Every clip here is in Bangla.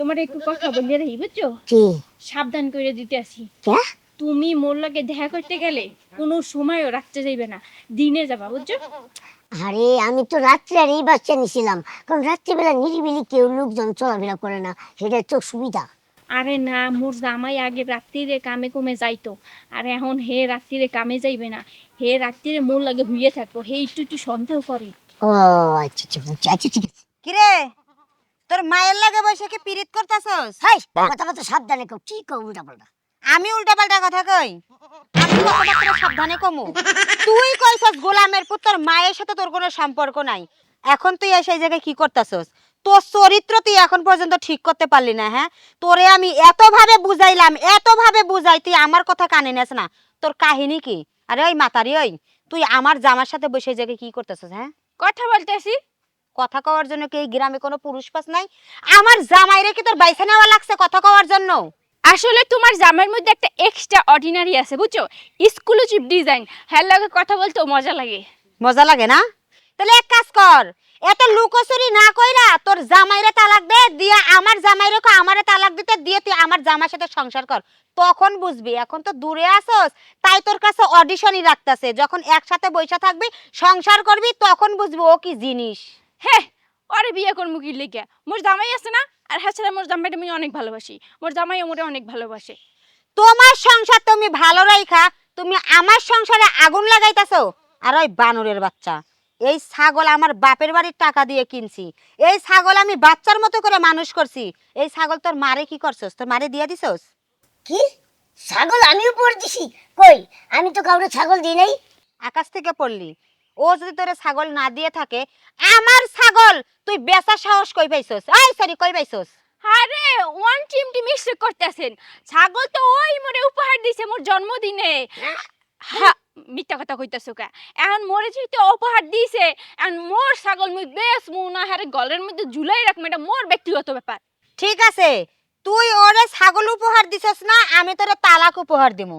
তোমার একটু কথা বলিয়ে রাখি বুঝছ? সাবধান করে দিতে আসি। তুমি মোর লাগে দেখা করতে গেলে কোনো সময়ও রাখতে যাইবে না দিনে যাবা বুঝছ? আরে আমি তো রাত্রে আর এই বাচ্চা নিছিলাম কারণ রাত্রিবেলা নিরিবিলি কেউ লোকজন চলাফেরা করে না সেটা তো সুবিধা। আরে না মোর জামাই আগে রাত্রিরে কামে কমে যাইতো আর এখন হে রাত্রিরে কামে যাইবে না হে রাত্রিরে মোর লাগে হুইয়ে থাকব হে একটু একটু সন্দেহ করে। ও আচ্ছা আচ্ছা বুঝছি। আচ্ছা ঠিক আছে। কিরে? তোর মায়ের লাগে বসে কি পিরিত করতাছস? হাই কথা কথা সাবধানে কও কি কও উল্টা পাল্টা? আমি উল্টা পাল্টা কথা কই? আমি সাবধানে কমু। তুই কইছস গোলামের পুত তোর মায়ের সাথে তোর কোনো সম্পর্ক নাই। এখন তুই এসে এই জায়গায় কি করতাছস? তোর চরিত্র তুই এখন পর্যন্ত ঠিক করতে পারলি না হ্যাঁ? তোরে আমি এত ভাবে বুঝাইলাম এত ভাবে বুঝাই তুই আমার কথা কানে নেস না। তোর কাহিনী কি? আরে ওই মাতারি ওই তুই আমার জামার সাথে বসে এই জায়গায় কি করতেছস হ্যাঁ? কথা বলতেছি। কথা কওয়ার জন্য কি এই গ্রামে কোনো পুরুষ পাস নাই? আমার জামাইরে কি তোর বাইসে নেওয়া লাগছে কথা কওয়ার জন্য? আসলে তোমার জামার মধ্যে একটা এক্সট্রা অর্ডিনারি আছে বুঝছ? এক্সক্লুসিভ ডিজাইন হ্যাঁ লাগে কথা বলতেও মজা লাগে। মজা লাগে না? তাহলে এক কাজ কর এত লুকোচুরি না কইরা তোর জামাইরে তালাক দে দিয়া আমার জামাইরে কো আমারে তালাক দিতে দিয়ে তুই আমার জামাইর সাথে সংসার কর। তখন বুঝবি এখন তো দূরে আসোস তাই তোর কাছে অডিশনই রাখতাছে। যখন একসাথে বইসা থাকবি সংসার করবি তখন বুঝবি ও কি জিনিস। হ্যাঁ ওরে বিয়ে করব কি লেগে? মোর জামাই আছে না? আর হ্যাঁ ছাড়া মোর জামাইটা আমি অনেক ভালোবাসি। মোর জামাই মোরে অনেক ভালোবাসে। তোমার সংসার তুমি ভালো রাইখা তুমি আমার সংসারে আগুন লাগাইতাছো? আর ওই বানরের বাচ্চা এই ছাগল আমার বাপের বাড়ির টাকা দিয়ে কিনছি। এই ছাগল আমি বাচ্চার মতো করে মানুষ করছি। এই ছাগল তোর মারে কি করছস? তোর মারে দিয়ে দিছস? কি? ছাগল আমিও পরে দিছি? কই? আমি তো কাউরে ছাগল দিই নাই। আকাশ থেকে পড়লি। ও যদি তোরে ছাগল না দিয়ে থাকে আমার ছাগল তুই বেচা সাহস কই পাইছস? আই সরি কই পাইছস? আরে ওয়ান টিম টিম মিক্স করতেছেন। ছাগল তো ওই মোরে উপহার দিছে মোর জন্মদিনে। হ্যাঁ মিথ্যা কথা কইতাছো কা? এখন মোরে যেহেতু উপহার দিছে এখন মোর ছাগল মুই বেশ মু না হারে গলের মধ্যে ঝুলাই রাখব এটা মোর ব্যক্তিগত ব্যাপার। ঠিক আছে তুই ওরে ছাগল উপহার দিছস না আমি তোরে তালাক উপহার দিমু।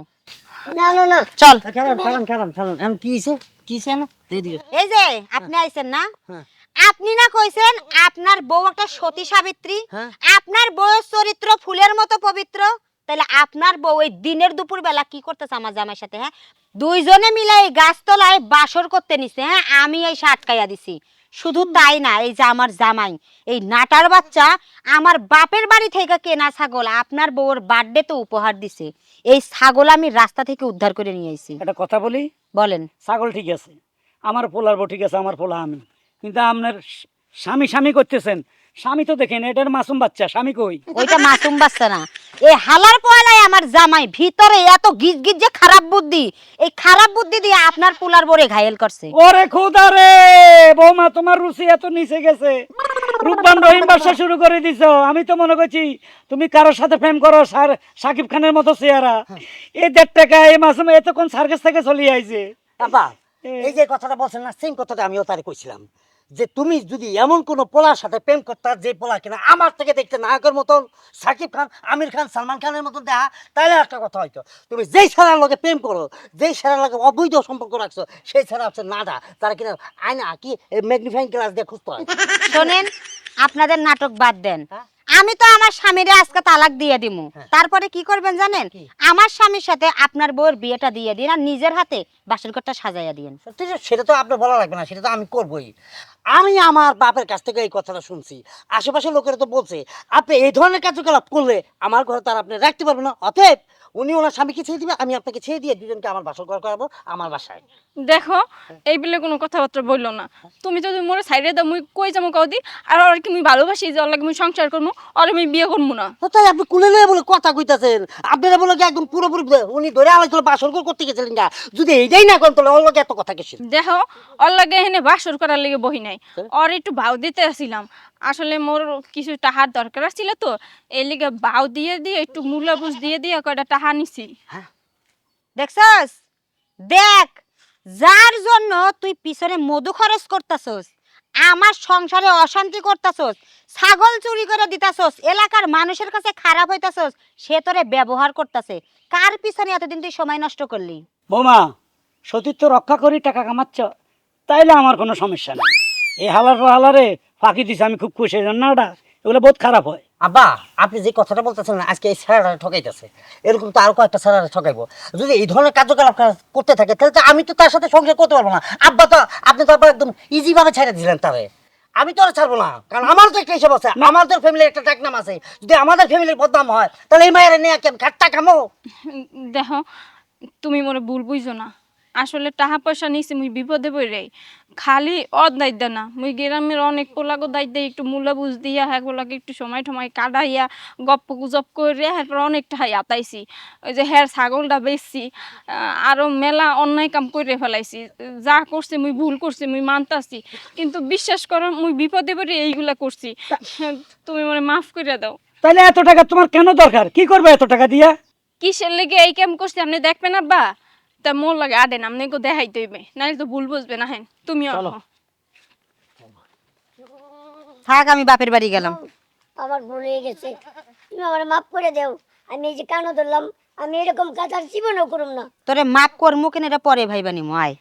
না না না। চল। খেলাম খেলাম খেলাম খেলাম। কি হয়েছে কি হয়েছে না দিদি এই যে আপনি আইছেন না? হ্যাঁ। আপনি না কইছেন আপনার বউ একটা সতী সাবিত্রী হ্যাঁ। আপনার বউয়ের চরিত্র ফুলের মতো পবিত্র তাহলে আপনার বউ এই দিনের দুপুর বেলা কি করতেছে আমার জামাইয়ের সাথে হ্যাঁ? দুইজনে মিলে এই গাছতলায় বাসর করতে নিছে হ্যাঁ? আমি এই আটকাইয়া দিছি। শুধু তাই না এই যে আমার জামাই এই নাটার বাচ্চা আমার বাপের বাড়ি থেকে কেনা ছাগল আপনার বউর বার্থডে তো উপহার দিছে। এই ছাগল আমি রাস্তা থেকে উদ্ধার করে নিয়ে আইছি। একটা কথা বলি বলেন। ছাগল ঠিক আছে আমার পোলার বউ ঠিক আছে আমার পোলা আমি। কিন্তু আপনার স্বামী স্বামী করতেছেন স্বামী তো দেখেন এটার মাসুম বাচ্চা স্বামী কই? ওইটা মাসুম বাচ্চা না। এই হালার পয়লায় আমার জামাই ভিতরে এত গিজ গিজ যে খারাপ বুদ্ধি এই খারাপ বুদ্ধি দিয়ে আপনার পুলার বরে ঘায়েল করছে। ওরে খোদা রে বৌমা তোমার রুচি এত নিচে গেছে। রূপবান রহিম ব্যবসা শুরু করে দিছো। আমি তো মনে করছি তুমি কারোর সাথে প্রেম করো সার সাকিব খানের মতো চেহারা। এই দেড় টাকা এই মাসুম এতক্ষণ সার্কাস থেকে চলিয়ে আইছে। বাবা এই যে কথাটা বলছেন না সেম কথাটা আমিও তারে কইছিলাম। যে তুমি যদি এমন কোন পোলার সাথে প্রেম করতে যে পোলা কিনা আমার থেকে দেখতে নায়কের মতন সাকিব খান আমির খান সালমান খানের মতন দেখা তাহলে একটা কথা হয়তো তুমি যেই ছেলের লোকে প্রেম করো যেই ছেলের লোকে অবৈধ সম্পর্ক রাখছো সেই ছেলে হচ্ছে নাডা। তারা কিনা আয়না কি ম্যাগনিফাইং গ্লাস দিয়ে খুঁজতে হয়। শোনেন আপনাদের নাটক বাদ দেন। হ্যাঁ? আমি তো আমার স্বামীরে আজকে তালাক দিয়ে দিমু। হ্যাঁ। তারপরে কি করবেন জানেন? আমার স্বামীর সাথে আপনার বউয়ের বিয়েটা দিয়ে দিন আর নিজের হাতে বাসর ঘরটা সাজাইয়া দিন সেটা তো আপনার বলা লাগবে না সেটা তো আমি করবোই। আমি আমার বাপের কাছ থেকে এই কথাটা শুনছি। আশেপাশের লোকেরা তো বলছে আপনি এই ধরনের কার্যকলাপ করলে আমার ঘরে তার আপনি রাখতে পারবেন না। অতএব উনি ওনার স্বামীকে ছেড়ে দিবে আমি আপনাকে ছেড়ে দিয়ে দুজনকে আমার বাসর ঘর করাবো আমার বাসায়। দেখো এই বলে কোনো কথাবার্তা বলল না। তুমি যদি মোরে সাইডে দাও মুই কই যাব কদি আর ওর কি মুই ভালোবাসি যে লাগে মুই সংসার করব আর আমি বিয়ে করব না। তো তাই আপনি কুলে নিয়ে বলে কথা কইতাছেন। আপনারা বলে কি একদম পুরোপুরি উনি ধরে আলোচনা বাসর ঘর করতে গেছিলেন গা। যদি এইটাই না করেন তাহলে ওর লোক এত কথা গেছিল দেখো ওর লাগে এখানে বাসর করার লেগে বহি নাই। ওর একটু ভাও দিতে আসছিলাম আসলে মোর কিছু টাহার দরকার ছিল তো এই লিগে বাউ দিয়ে দিয়ে একটু মূল্যবুঝ দিয়ে দিয়ে কয়টা টাহা নিছি। দেখছস? দেখ যার জন্য তুই পিছনে মধু খরচ করতাছস আমার সংসারে অশান্তি করতাছস ছাগল চুরি করে দিতাছস এলাকার মানুষের কাছে খারাপ হইতাছস সে তোরে ব্যবহার করতাছে। কার পিছনে এতদিন তুই সময় নষ্ট করলি? বৌমা সতীত্ব রক্ষা করি টাকা কামাচ্ছ তাইলে আমার কোনো সমস্যা নেই। এই হালার হালারে ফাঁকি দিছে আমি খুব খুশি। না নাটা এগুলো বহুত খারাপ হয়। আব্বা আপনি যে কথাটা বলতেছেন না আজকে এই স্যারারা ঠকাইতেছে। এরকম তো আরও কয়েকটা স্যারারা ঠকাইবো। যদি এই ধরনের কার্যকলাপ করতে থাকে তাহলে তো আমি তো তার সাথে সংসার করতে পারব না। আব্বা তো আপনি তো একদম ইজি ভাবে ছেড়ে দিলেন তারে। আমি তো আর ছাড়বো না কারণ আমার তো একটা হিসাব আছে। আমাদের ফ্যামিলির একটা ডাকনাম আছে। যদি আমাদের ফ্যামিলির বদনাম হয় তাহলে এই মায়ের নিয়ে কি আমি খাট্টা খামো? দেখো তুমি মনে ভুল বুঝো না। আসলে টাকা পয়সা নিছি মুই বিপদে পড়ে খালি অদ দায়িত্ব না। মুই গ্রামের অনেক পোলাগো দায়িত্ব একটু মূল্য বুঝ দিয়া হ্যাঁ পোলাকে একটু সময় টময় কাটাইয়া গপ্প গুজব করে এরপর অনেক টাকা আতাইছি। ওই যে হ্যার ছাগলটা বেচছি আহ, আরও মেলা অন্যায় কাম করে ফেলাইছি। যা করছি মুই ভুল করছি মুই মানতাছি। কিন্তু বিশ্বাস করো মুই বিপদে পড়ে এইগুলা করছি। তুমি মানে মাফ করে দাও। তাহলে এত টাকা তোমার কেন দরকার? কি করবে এত টাকা দিয়া? কিসের লেগে এই ক্যাম্প করছি? আপনি দেখবেন আব্বা? তা মোর লাগে আডেন নাম গো দেখাই দইবে নাহলে তো ভুল বুঝবে না হেন। তুমি চলো। থাক আমি বাপের বাড়ি গেলাম। আমার ভুল হয়ে গেছে। তুমি আমার মাফ করে দেও। আমি এই যে কানো ধরলাম আমি এরকম কাজ আর জীবনও করুম না। তোরে মাপ কর মুখে এটা পরে ভাই বানি আয়।